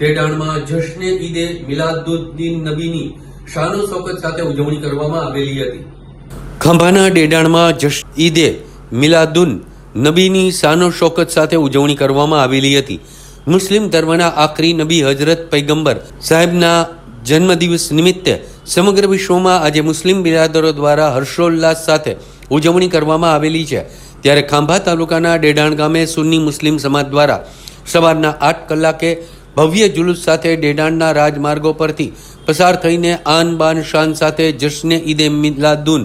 ટેડાણમાં જશ્ને ઈદે મિલાદુદ્દીન નબીની શાનો શોકત સાથે ઉજવણી કરવામાં આવેલી હતી. ખંભાના ડેડાણમાં જશ ઈદે મિલાદુન નબીની શાનો શોકત સાથે ઉજવણી કરવામાં આવેલી હતી. મુસ્લિમ ધર્મના આખરી નબી હજરત પૈગંબર સાહેબના જન્મદિવસ નિમિત્તે સમગ્ર વિશ્વમાં આજે મુસ્લિમ બિરાદરો દ્વારા હર્ષોલ્લાસ સાથે ઉજવણી કરવામાં આવેલી છે. ત્યારે ખાંભા તાલુકાના ડેડાણ ગામે સુન્ની મુસ્લિમ સમાજ દ્વારા સવારના આઠ કલાકે ભવ્ય જુલુસ સાથે ડેડાણના રાજમાર્ગો પરથી પસાર થઈને આન બાન શાન સાથે જશ્ને ઈદે મિલાદુન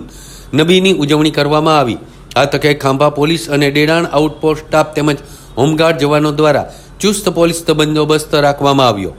નબીની ઉજવણી કરવામાં આવી. આ તકે ખાંભા પોલીસ અને ડેડાણ આઉટપોસ્ટ સ્ટાફ તેમજ હોમગાર્ડ જવાનો દ્વારા ચુસ્ત પોલીસ બંદોબસ્ત રાખવામાં આવ્યો.